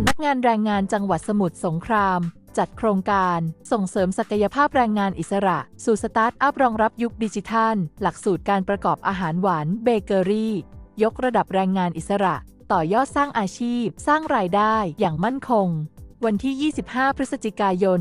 ำนักงานแรงงานจังหวัดสมุทรสงคราม จัดโครงการส่งเสริมศักยภาพแรงงานอิสระ สู่สตาร์ทอัพรองรับยุคดิจิทัล หลักสูตรการประกอบอาหารหวานเบเกอรี่ ยกระดับแรงงานอิสระ ต่อยอดสร้างอาชีพ สร้างรายได้อย่างมั่นคง วันที่ 25 พฤศจิกายน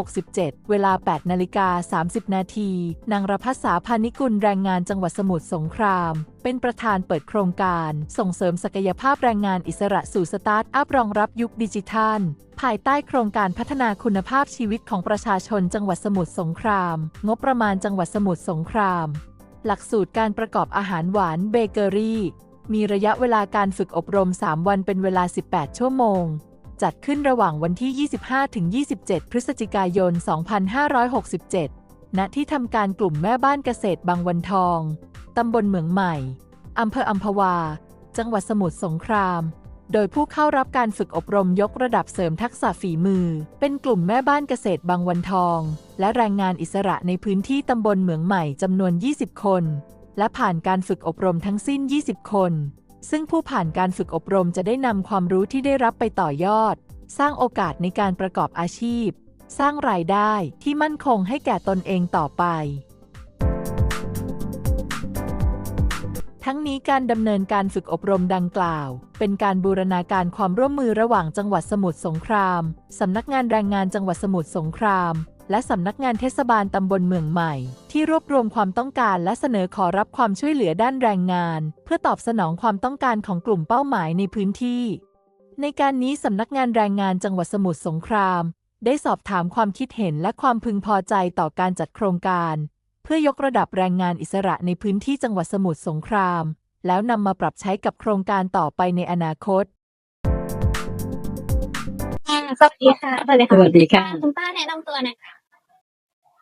2567 เวลา 8 นาฬิกา 30 นาที นางรพัสสาพานิกุลแรงงานจังหวัดสมุทรสงคราม เป็นประธานเปิดโครงการ ส่งเสริมศักยภาพแรงงานอิสระสู่สตาร์ทอัพรองรับยุคดิจิทัล ภายใต้โครงการพัฒนาคุณภาพชีวิตของประชาชนจังหวัดสมุทรสงคราม งบประมาณจังหวัดสมุทรสงคราม หลักสูตรการประกอบอาหารหวานเบเกอรี่ มีระยะเวลาการฝึกอบรม 3 วันเป็นเวลา 18 ชั่วโมง จัดขึ้นระหว่างวันที่ 25-27 พฤศจิกายน 2567 ณ ที่ทำการกลุ่มแม่บ้านเกษตรบางวันทอง ตำบลเหมืองใหม่ อำเภออัมพวา จังหวัดสมุทรสงคราม โดยผู้เข้ารับการฝึกอบรมยกระดับเสริมทักษะฝีมือ เป็นกลุ่มแม่บ้านเกษตรบางวันทอง และแรงงานอิสระในพื้นที่ตำบลเหมืองใหม่จำนวน 20 คน และผ่านการฝึกอบรมทั้งสิ้น 20 คน ซึ่งผู้ผ่านการฝึกอบรมจะได้นำความรู้ที่ได้รับไปต่อยอด สร้างโอกาสในการประกอบอาชีพ สร้างรายได้ที่มั่นคงให้แก่ตนเองต่อไป ทั้งนี้การดำเนินการฝึกอบรมดังกล่าว เป็นการบูรณาการความร่วมมือระหว่างจังหวัดสมุทรสงคราม สำนักงานแรงงานจังหวัดสมุทรสงคราม และสำนักงานเทศบาลตำบลเมืองใหม่ ที่รวบรวมความต้องการและเสนอขอรับความช่วยเหลือด้านแรงงาน เพื่อตอบสนองความต้องการของกลุ่มเป้าหมายในพื้นที่ ในการนี้สำนักงานแรงงานจังหวัดสมุทรสงคราม ได้สอบถามความคิดเห็นและความพึงพอใจต่อการจัดโครงการ เพื่อยกระดับแรงงานอิสระในพื้นที่จังหวัดสมุทรสงคราม แล้วนำมาปรับใช้กับโครงการต่อไปในอนาคตค่ะสวัสดีค่ะสวัสดีสค่ะวัสดีค่ะ คุณป้าแนะนำตัวหน่อยค่ะ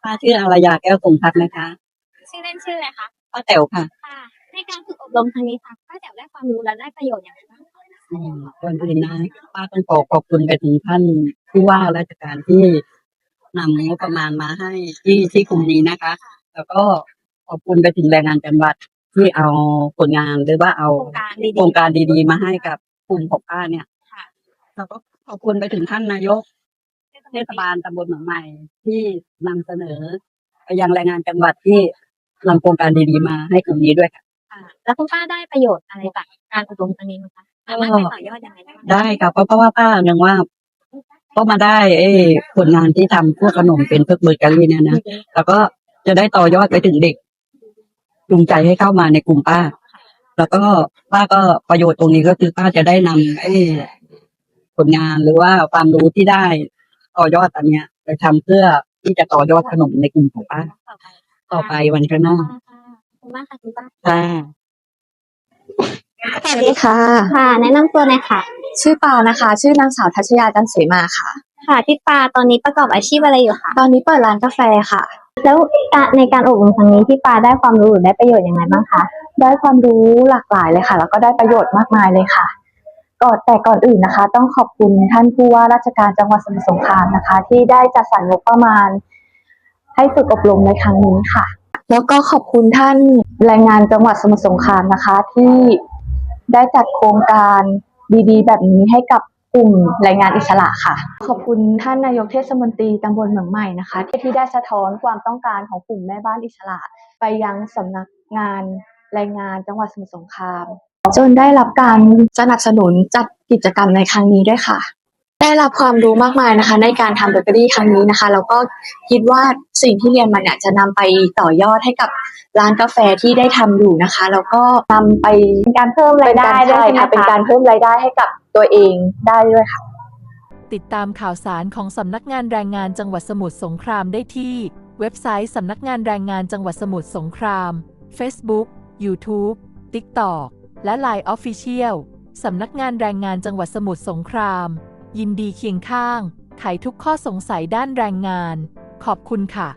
ป้าชื่ออารยาแก้วคงพักนะคะ ชื่อเล่นชื่ออะไรคะป้าแต๋วค่ะ ค่ะในการฝึกอบรมครั้งนี้ค่ะป้าแจ๋วได้ความรู้และได้ประโยชน์อย่างไรบ้างคะอืมก่อนอื่นนะป้าต้องขอขอบคุณไปถึงท่านผู้ว่าราชการที่นำงบประมาณมาให้ที่ที่กลุ่มนี้นะคะ แล้วก็ขอบคุณไปถึงแรงงานจังหวัดที่เอาผลงานหรือว่าเอาโครงการดีโครงการดีๆ มาให้กับกลุ่มของป้าเนี่ยๆค่ะ แล้วก็ขอบคุณไปถึงท่านนายก เทศบาลตำบลหนองใหม่ที่นำเสนอไปยังแรงงานจังหวัดที่นำโครงการดีๆมาให้กลุ่มนี้ด้วยค่ะ ค่ะ แล้วคุณป้าได้ประโยชน์อะไรจากการอบรมครั้งนี้ไหมคะสามารถไปต่อยอดยังไงได้บ้างได้ครับเพราะเพราะว่าป้ายังว่าก็มาได้เอ้ผลงานที่ทำพวกขนมเป็นเพิกเบอร์เกอรี่เนี่ยนะแล้วก็จะได้ต่อยอดไปถึงเด็กจูงใจให้เข้ามาในกลุ่มป้า แล้วก็ป้าก็ประโยชน์ตรงนี้ก็คือป้าจะได้นำไอ้ผลงานหรือว่าความรู้ที่ได้ ต่อยอดอันเนี้ยไปทำเพื่อที่จะต่อยอดขนมในกลุ่มของป้าต่อไปต่อไปวันข้างหน้าค่ะขอบคุณมากค่ะคุณป้าค่ะสวัสดีค่ะค่ะ แนะนำตัวหน่อยค่ะ ชื่อปานะคะ ชื่อนางสาวทัชยาจันเสมาค่ะ ค่ะที่ปาตอนนี้ประกอบอาชีพอะไรอยู่คะตอนนี้เปิดร้านกาแฟค่ะ แล้วในการอบรมครั้งนี้ที่ปาได้ความรู้หรือได้ประโยชน์ยังไงบ้างคะได้ความรู้หลากหลายเลยค่ะ แล้วก็ได้ประโยชน์มากมายเลยค่ะ ก่อนแต่ก่อนอื่นนะคะ ต้องขอบคุณท่านผู้ว่าราชการจังหวัดสมุทรสงครามนะคะ ที่ได้จัดสรรงบประมาณ ให้ฝึกอบรมในครั้งนี้ค่ะ แล้วก็ขอบคุณท่านแรงงานจังหวัดสมุทรสงครามนะคะ ที่ได้จัดโครงการดีๆ แบบนี้ให้กับกลุ่มแรงงานอิสระค่ะ ขอบคุณท่านนายกเทศมนตรีตำบลเหมืองใหม่นะคะที่ที่ได้สะท้อนความต้องการของกลุ่มแม่บ้านอิสระ ไปยังสำนักงานแรงงานจังหวัดสมุทรสงคราม จนได้รับการสนับสนุนจัดกิจกรรมในครั้งนี้ด้วยค่ะ ได้รับความรู้มากมายนะคะ ในการทำเบเกอรี่ครั้งนี้นะคะแล้วก็คิดว่าสิ่งที่เรียนมาเนี่ยจะนำไปต่อยอดให้กับร้านกาแฟที่ได้ทำอยู่นะคะ แล้วก็นำไปเป็นการเพิ่มรายได้ด้วยใช่ไหมค่ะคะเป็นการเพิ่มรายได้ให้กับตัวเองได้ด้วยค่ะ ติดตามข่าวสารของสำนักงานแรงงานจังหวัดสมุทรสงครามได้ที่ เว็บไซต์สำนักงานแรงงานจังหวัดสมุทรสงคราม Facebook YouTube TikTok และ Line Official สำนักงานแรงงานจังหวัดสมุทรสงคราม ยินดีเคียงข้าง ไขทุกข้อสงสัยด้านแรงงาน ขอบคุณค่ะ